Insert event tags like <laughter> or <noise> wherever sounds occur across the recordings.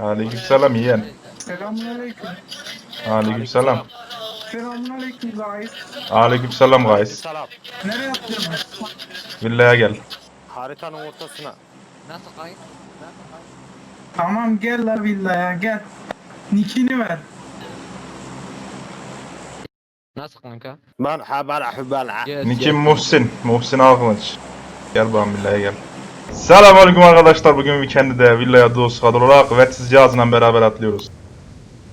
Aleykümselam yeğen. Selamünaleyküm. Aleykümselam. Selamünaleyküm guys. Aleykümselam guys. Selam. Nereye yapıyorsun? Villaya gel. Haritanın ortasına. Nasıl kayıt? Tamam gel la villaya gel. Nikini ver. Nasıl kanka? Merhaba. Gel, Nikim Muhsin. Muhsin Akınç. Gel bakalım villaya gel. Selamünaleyküm arkadaşlar. Bugün weekend'de villaya dost kadar olarak vetsiz cihazla beraber atlıyoruz.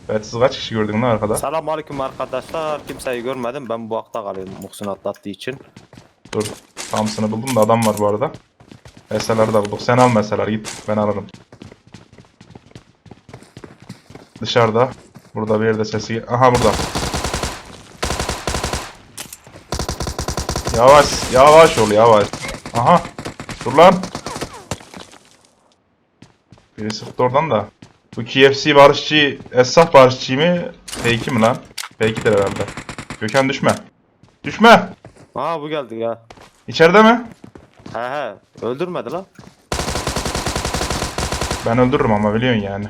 Vetsiz kaç kişi gördün lan arkada? Selam aleyküm arkadaşlar. Kimseyi görmedim. Ben bu hakta kalıyorum Muhsin atlattığı için. Dur. Thompson'ı buldum da adam var bu arada. Meseleri de bulduk. Sen al meseleri git. Ben alırım. Dışarıda. Burada bir yerde sesi Aha burada. Yavaş. Yavaş ol yavaş. Aha. Dur lan. Biri sıktı oradan da. Bu KFC barışçı, Esnaf barışçı mı? Fake'i mi lan? Fake'idir herhalde. Gökhan düşme. Düşme. Aa bu geldi ya. İçeride mi? He he. Öldürmedi lan. Ben öldürürüm ama biliyorsun yani.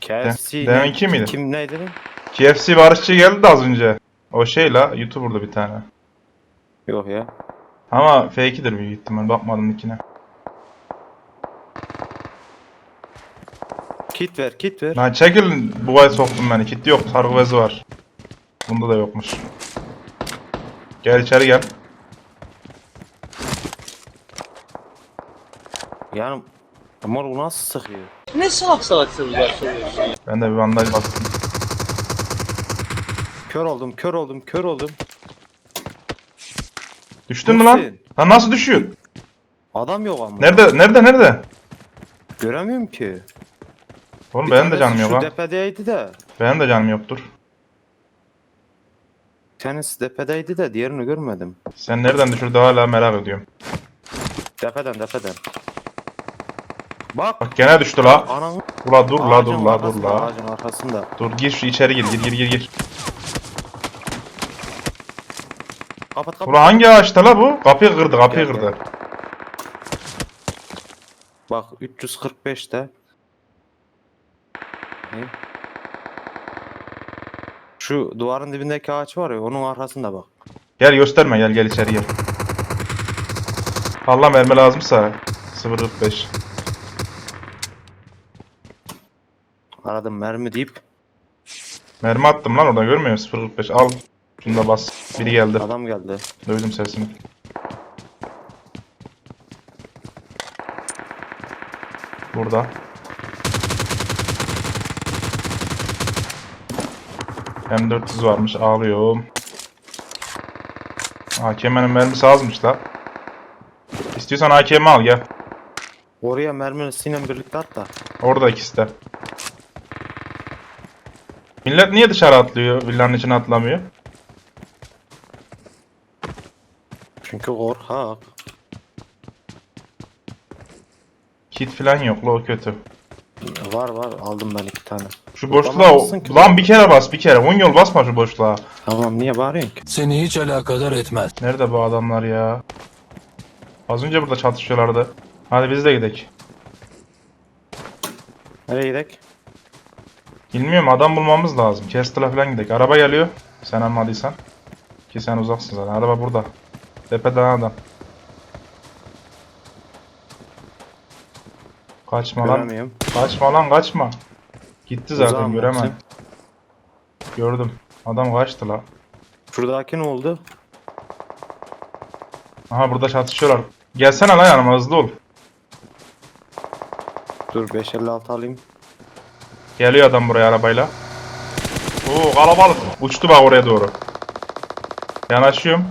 KFC. demin ne- kim miydi? Kim neydi lan? KFC barışçı geldi de az önce. O şey la YouTuber'da bir tane. Yok ya. Ama fake'idir büyük ihtimal. Bakmadım ikine. Kit ver kit ver. Lan çekil bu ay soktum beni. Kit yok. Sargı bezi var. Bunda da yokmuş. Gel içeri gel. Yani ama bu nasıl sıkıyor? Ben de bir bandaj bastım. Kör oldum kör oldum kör oldum. Düştün mü lan? Muhsin. Lan nasıl düşüyorsun? Adam yok ama. Nerede? Nerede? Nerede? Göremiyorum ki. Oğlum benim de canım yok ha. depedeydi de. Benim de canım yoktur. Bir tanesi depedeydi de diğerini görmedim. Sen nereden düşürdü hala merak ediyorum. Tepeden tepeden. Bak. Bak gene düştü la. Ananı. Ula dur la dur Ağacın la dur arkasında, la. Ağacın arkasında. Dur gir şu içeri gir gir gir gir gir. Kapat kapat. Ula hangi ağaçta la bu? Kapıyı kırdı kapıyı Gel, kırdı. Bak 345'te. Ne? Şu duvarın dibindeki ağaç var ya onun arkasında bak. Gel gösterme gel gel içeri gel. Allah mermi lazımsa 0.45. Aradım mermi deyip Mermi attım lan orada görmüyor musun 0.45 al. Şunu da bas. Biri geldi. adam geldi. Duydum sesini. Burada. M400 varmış ağlıyorum. AKM'nin mermisi azmış la. İstiyorsan AKM al gel. Oraya mermisiyle birlikte at da. Orada ikisi de. Millet niye dışarı atlıyor? Villanın içine atlamıyor. Çünkü korkak. Kit falan yok la o kötü. Var var aldım ben iki tane. Şu boşluğa ki. lan bir kere bas bir kere. 10 yol basma şu boşluğa. Tamam niye bağırıyorsun ki? Seni hiç alakadar etmez. Nerede bu adamlar ya? Az önce burada çatışıyorlardı. Hadi biz de gidelim. Nereye gidelim? Bilmiyorum adam bulmamız lazım. Kestel'a falan gidelim. Araba geliyor. Sen almadıysan. Ki sen uzaksın zaten. Araba burada. Tepeden adam. Kaçma lan. Göremiyorum. Kaçma lan kaçma. Gitti zaten Uzağım göremem. Gördüm. Adam kaçtı la. Şuradaki ne oldu? Aha burada çatışıyorlar. Gelsene lan yanıma hızlı ol. Dur 556 alayım. Geliyor adam buraya arabayla. Oo kalabalık. Uçtu bak oraya doğru. Yanaşıyorum.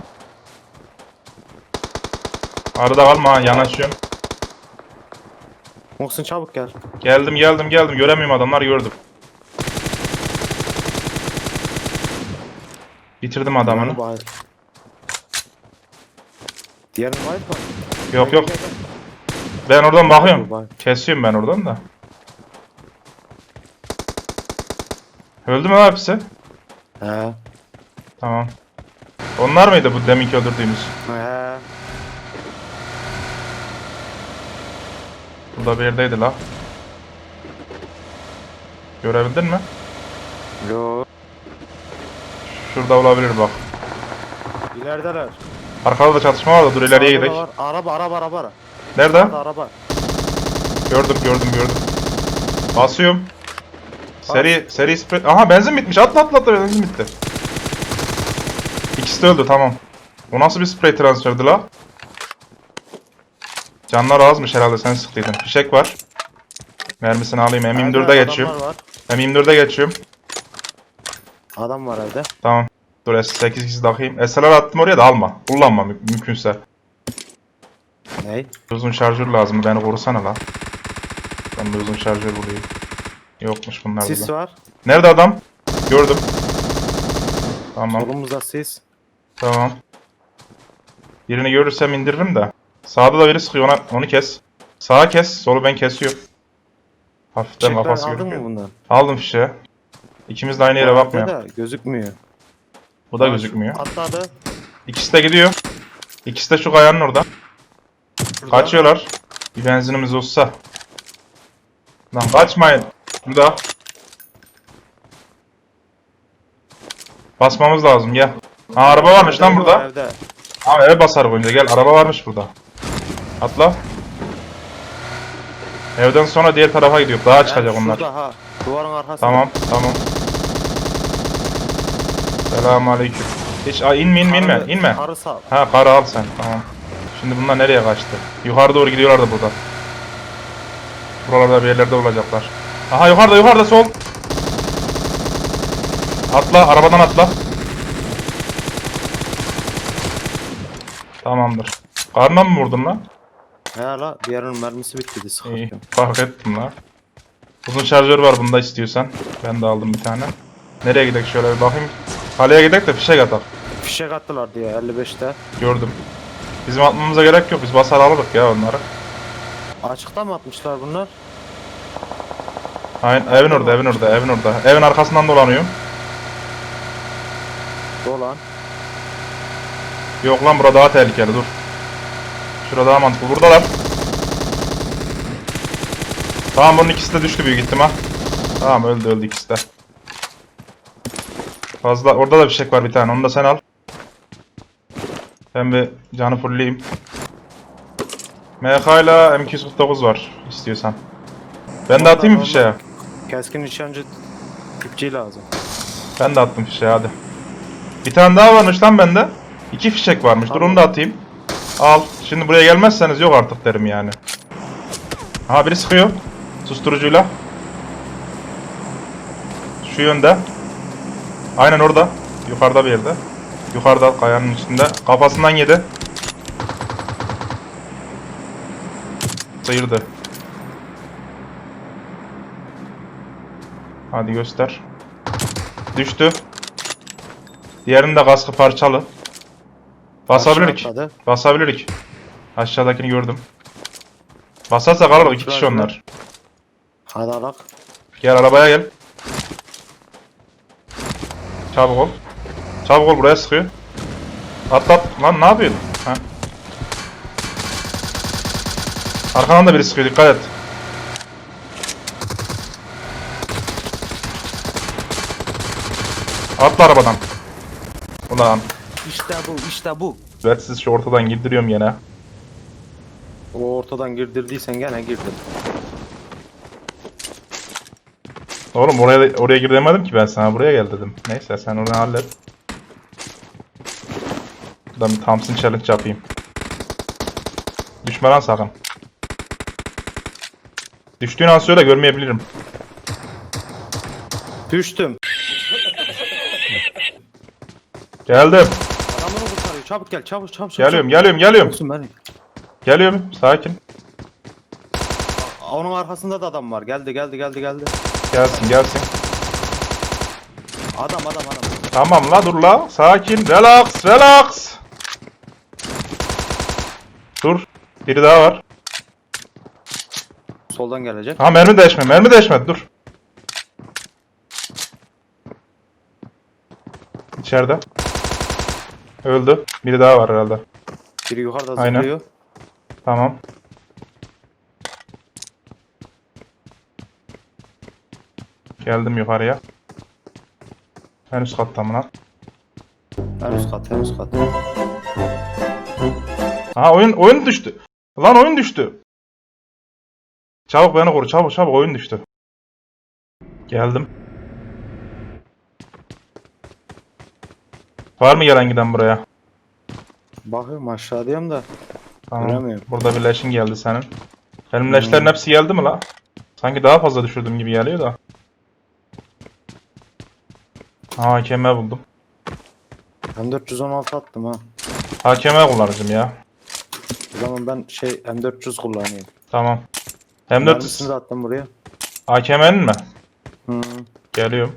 Arada kalma ha yanaşıyorum. Muhsin çabuk gel. Geldim geldim geldim. Göremiyorum adamlar gördüm. Bitirdim adamını. Bayıl. Diğerini bayıl mı? Yok yok. Ben oradan bakıyorum. Kesiyorum ben oradan da. Öldü mü lan hepsi? He. Tamam. Onlar mıydı bu deminki öldürdüğümüz? He. Burada bir yerdeydi la. Görebildin mi? Yo. Şurada olabilir bak. İlerideler. Arkada da çatışma var da dur ileriye Sağda da gidelim. var. Araba araba araba. Nerede? Sağda araba. Gördüm gördüm gördüm. Basıyorum. Seri seri sprey. Aha benzin bitmiş. Atla atla atla benzin bitti. İkisi de öldü tamam. Bu nasıl bir sprey transferdi la? Canlar azmış herhalde sen sıktıydın. Fişek var. Mermisini alayım. M24'e Evde geçiyorum. var. M24'e geçiyorum. Adam var evde. Tamam. Dur S8 takayım. SLR attım oraya da alma. Kullanma mü- mümkünse. Ney? Uzun şarjör lazım. Beni korusana la. Ben bir uzun şarjör bulayım. Yokmuş bunlar Sis burada. var. Nerede adam? Gördüm. Tamam. Solumuzda sis. Tamam. Birini görürsem indiririm de. Sağda da biri sıkıyor ona, onu kes. Sağa kes, solu ben kesiyorum. Hafiften Çekler kafası aldın mı bundan? Aldım fişe. İkimiz de aynı yere bakmıyor. Da gözükmüyor. Bu da gözükmüyor. Atladı. İkisi de gidiyor. İkisi de şu kayanın orada. Şurada. Kaçıyorlar. Bir benzinimiz olsa. Lan kaçmayın. Burada. Basmamız lazım gel. Ha araba varmış lan burada. Evde. Abi eve basar önce gel araba varmış burada. Atla. Evden sonra diğer tarafa gidiyor. Daha çıkacak onlar. Şurada ha. Duvarın arkasında. Tamam tamam. Selamünaleyküm. Hiç Aa, inme inme inme Karı- inme. Karı sağ. Ha karı al sen tamam. Şimdi bunlar nereye kaçtı? Yukarı doğru gidiyorlar da burada. Buralarda bir yerlerde olacaklar. Aha yukarıda yukarıda sol. Atla arabadan atla. Tamamdır. Karnına mı vurdun lan? He la bir yerin mermisi bitti de İyi sıkırken. fark ettim. Uzun şarjör var bunda istiyorsan. Ben de aldım bir tane. Nereye gidelim şöyle bir bakayım. Kaleye gidelim de fişek atak. Fişek attılar diye 55'te. Gördüm. Bizim atmamıza gerek yok. Biz basar alırız ya onları. Açıkta mı atmışlar bunlar? Aynen evin orada, evin orada, evin orada. Evin arkasından dolanıyorum. Dolan. Yok lan bura daha tehlikeli dur. Şurada daha mantıklı. Buradalar. Tamam bunun ikisi de düştü büyük ihtimal. Tamam öldü öldü ikisi de. Fazla orada da bir şey var bir tane onu da sen al. Ben bir canı fullleyeyim. MK ile M249 var istiyorsan. Ben de atayım mı fişeğe? Keskin nişancı tipçi lazım. Ben de attım fişeği hadi. Bir tane daha varmış lan bende. İki fişek varmış. Dur onu da atayım. Al. Şimdi buraya gelmezseniz yok artık derim yani. Aha biri sıkıyor. Susturucuyla. Şu yönde. Aynen orada. Yukarıda bir yerde. Yukarıda kayanın üstünde. Kafasından yedi. Sıyırdı. Hadi göster. Düştü. Diğerinin de kaskı parçalı. Basabilirik. Basabilirik. Aşağıdakini gördüm. Basarsa kalır iki kişi onlar. Hadi alak. Gel arabaya gel. Çabuk ol. Çabuk ol buraya sıkıyor. Atlat. Lan ne yapıyorsun? Ha. Arkandan da biri sıkıyor dikkat et. Atla arabadan. Ulan. İşte bu işte bu. Ben siz şu ortadan girdiriyorum yine. O ortadan girdirdiysen gene girdin. Oğlum oraya oraya gir demedim ki ben sana buraya gel dedim. Neyse sen onu hallet. Buradan bir Thompson challenge yapayım. Düşme lan sakın. Düştüğün an söyle görmeyebilirim. Düştüm. Geldim. Adamını kurtarıyor. Çabuk gel çabuk çabuk. çabuk. Geliyorum geliyorum geliyorum. Olsun beni. Geliyorum sakin. Onun arkasında da adam var. Geldi geldi geldi geldi. Gelsin gelsin. Adam adam adam. Tamam la dur la. Sakin. Relax relax. Dur. Biri daha var. Soldan gelecek. Ha mermi değişme mermi değişmedi dur. İçeride. Öldü. Biri daha var herhalde. Biri yukarıda Aynen. zıplıyor. Tamam. Geldim yukarıya. En üst katta mı lan? En üst kat, en üst kat. Aha oyun oyun düştü. Lan oyun düştü. Çabuk beni koru çabuk çabuk oyun düştü. Geldim. Var mı gelen giden buraya? Bakıyorum aşağıdayım da. Tamam. Göremiyorum. Burada bir leşin geldi senin. Benim leşlerin hepsi geldi mi la? Sanki daha fazla düşürdüm gibi geliyor da. Ha hakeme buldum. Ben 416 attım ha. Hakeme kullanacağım ya. O zaman ben şey M400 kullanayım. Tamam. Mermisini de M4 attım buraya. hakemenin mi? Hı. Geliyorum.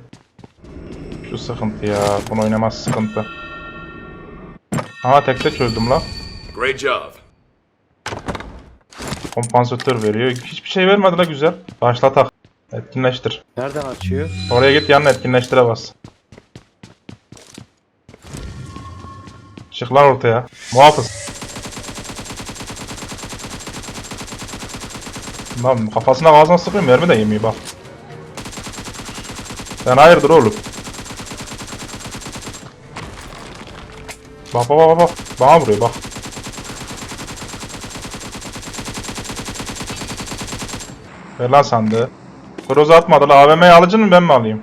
Şu sıkıntı ya. Bunu oynamaz sıkıntı. Aha tek tek çözdüm la. Great job. Kompansatör veriyor. Hiçbir şey vermedi la güzel. Başlatak. Etkinleştir. Nereden açıyor? Oraya git yanına etkinleştire bas. Çık lan ortaya. Muhafız. Lan kafasına ağzına sıkıyor mermi de yemiyor bak. Sen hayırdır oğlum? Bak bak bak bak. Bana vuruyor bak. Ver lan sandığı. Kroz atmadı la. AVM'yi alıcın mı ben mi alayım?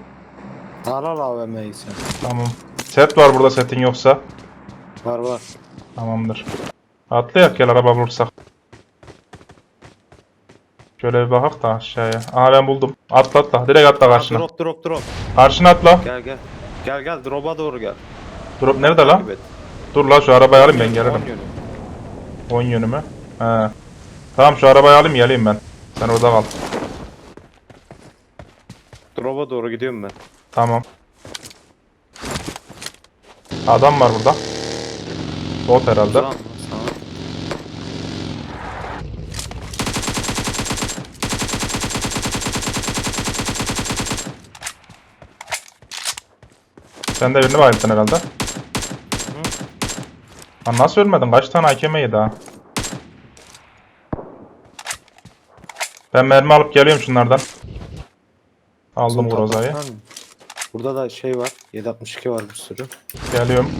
Al al AVM'yi sen. Tamam. Set var burada setin yoksa. Var var. Tamamdır. Atlayak gel araba bulursak. Şöyle bir bakak da aşağıya. Aha ben buldum. Atla atla. Direkt atla karşına. drop drop drop. Karşına atla. Gel gel. Gel gel drop'a doğru gel. Drop nerede lan? Dur la şu arabayı alayım ben gelirim. yönü. 10 yönümü. He. Tamam şu arabayı alayım geleyim ben. Sen orada kal. Drop'a doğru gidiyorum ben. Tamam. Adam var burada. Bot herhalde. Tamam. Sen de birini bayılttın herhalde. Lan nasıl ölmedin? Kaç tane hakeme yedi ha? Ben mermi alıp geliyorum şunlardan. Aldım Son Groza'yı. Burada da şey var. 762 var bir sürü. Geliyorum.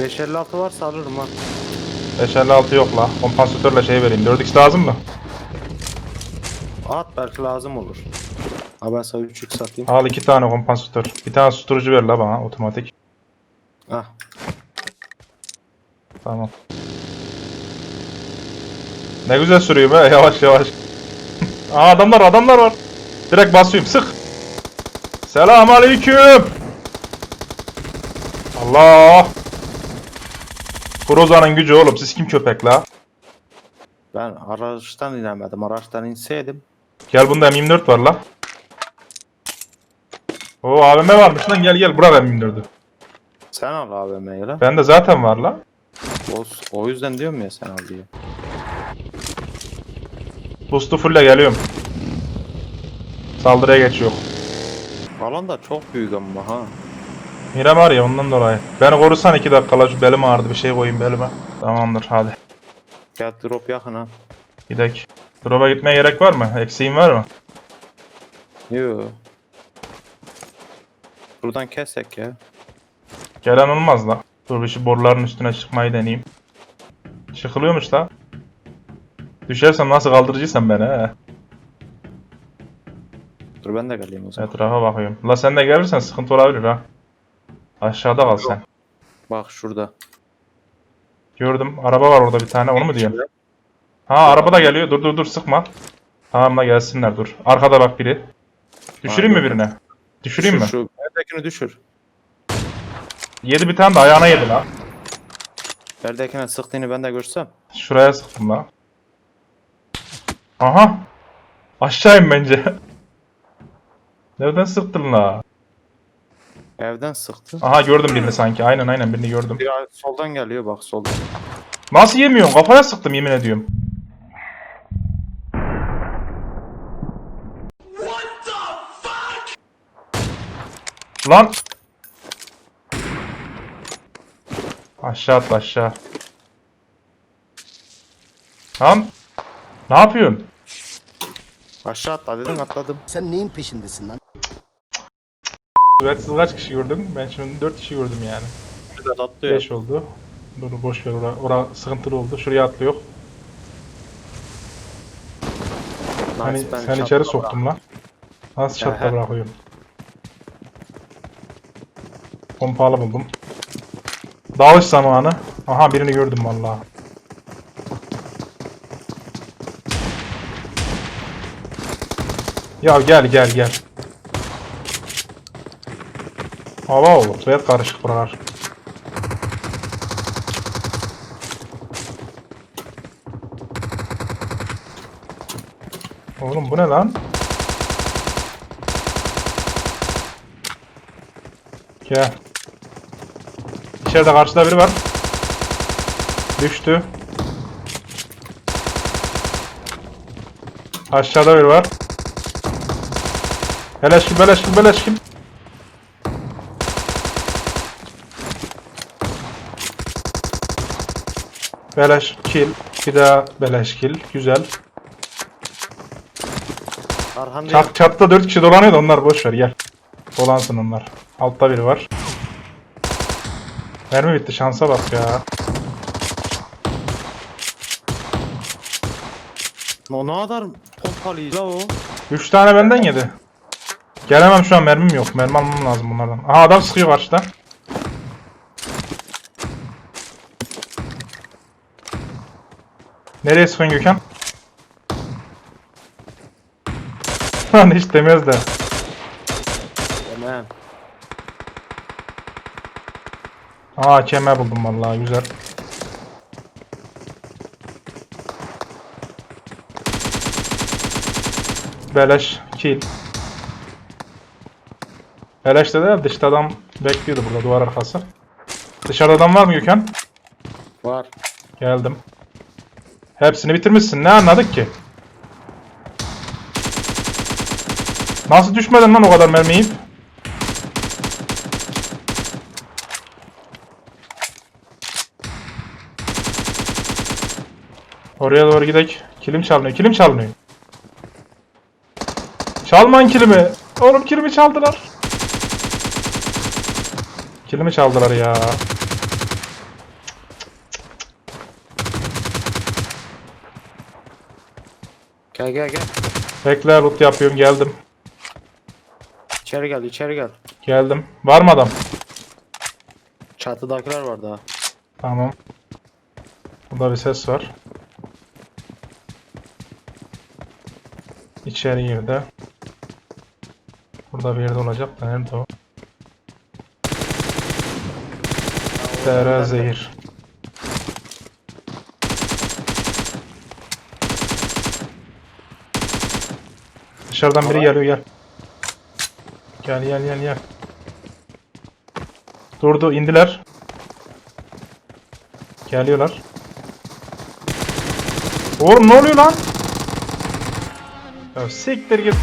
556 varsa alırım ha. 556 yok la. Kompansatörle şey vereyim. 4x lazım mı? At belki lazım olur. Ha ben sana 3x satayım. Al iki tane kompansatör. Bir tane susturucu ver la bana otomatik. Ah. Tamam. Ne güzel sürüyor be yavaş yavaş. Aa adamlar adamlar var. Direkt basıyorum sık. Selam aleyküm. Allah. Groza'nın gücü oğlum siz kim köpek la? Ben araçtan inemedim. Araçtan inseydim. Gel bunda M24 var la. O AVM varmış lan gel gel bırak M24'ü. Sen al AVM'yi lan. Bende zaten var la. O, o yüzden diyorum ya sen al diye. Boost'u fulle geliyorum. Saldırıya geçiyor. Alan da çok büyük ama ha. Mira var ya ondan dolayı. Beni korusan iki dakikala şu belim ağrıdı bir şey koyayım belime. Tamamdır hadi. Gel drop yakın ha. Gidek. Drop'a gitmeye gerek var mı? Eksiğin var mı? Yoo. Buradan kesek ya. Gelen olmaz la. Dur bir şu boruların üstüne çıkmayı deneyeyim. Çıkılıyormuş la. Düşersem nasıl kaldırıcıysan beni he. Dur ben de geleyim o zaman. Etrafa bakıyorum. La sen de gelirsen sıkıntı olabilir ha. Aşağıda kal sen. Bak şurada. Gördüm. Araba var orada bir tane. Onu mu diyorsun? Ha araba da geliyor. Dur dur dur sıkma. Tamam la gelsinler dur. Arkada bak biri. Düşüreyim mi birine? Düşüreyim şu, mi? Şu Berdekini düşür. Yedi bir tane de ayağına yedi la. Berdekine sıktığını ben de görsem. Şuraya sıktım la. Aha. Aşağıyım bence. <laughs> Nereden sıktın la? Evden sıktı. Aha gördüm birini sanki. Aynen aynen birini gördüm. Ay- soldan geliyor bak soldan. Nasıl yemiyorsun? Kafaya sıktım yemin ediyorum. Lan! Aşağı atla aşağı. Lan! Ne yapıyorsun? Aşağı atla dedin atladım. Sen neyin peşindesin lan? Evet siz kaç kişi gördün? Ben şimdi 4 kişi gördüm yani. Şurada atlıyor. 5 oldu. Dur boş ver ora, ora sıkıntılı oldu. Şuraya atlıyor. Hani ben sen içeri bırak- soktum lan. Nasıl çatla bırakıyorum? Pompalı buldum. Dalış zamanı. Aha birini gördüm vallahi. Ya gel gel gel. Hava olur. Red karışık buralar. Oğlum bu ne lan? Gel. İçeride karşıda biri var. Düştü. Aşağıda biri var. Beleşkil beleşkil beleşkil. Beleşkil. Bir daha beleşkil. Güzel. Arhandayım. Çat, çatta 4 kişi dolanıyor da onlar boş ver gel. Dolansın onlar. Altta biri var. Mermi bitti şansa bak ya. O ne kadar pompalıyız la o. 3 tane benden yedi. Gelemem şu an mermim yok. Mermi almam lazım bunlardan. Aha adam sıkıyor karşıda. Nereye sıkıyorsun Gökhan? <laughs> Lan hiç demez de. Hemen. Aa kemer buldum vallahi güzel. Beleş kill. Beleş de değil, dışta adam bekliyordu burada duvar arkası. Dışarıda adam var mı Gökhan? Var. Geldim. Hepsini bitirmişsin. Ne anladık ki? Nasıl düşmedin lan o kadar mermi yiyip? Oraya doğru gidelim. Kilim çalınıyor. Kilim çalınıyor. Çalmayın kilimi. Oğlum kilimi çaldılar. Kilimi çaldılar ya. Gel gel gel. Bekle loot yapıyorum geldim. İçeri gel içeri gel. Geldim. Var mı adam? Çatıdakiler var daha. Tamam. Burada bir ses var. İçeri girdi. Burada bir yerde olacak da nerede o? TR zehir. Dışarıdan biri geliyor gel. Gel gel gel gel. Durdu indiler. Geliyorlar. Oğlum ne oluyor lan? Ya siktir git.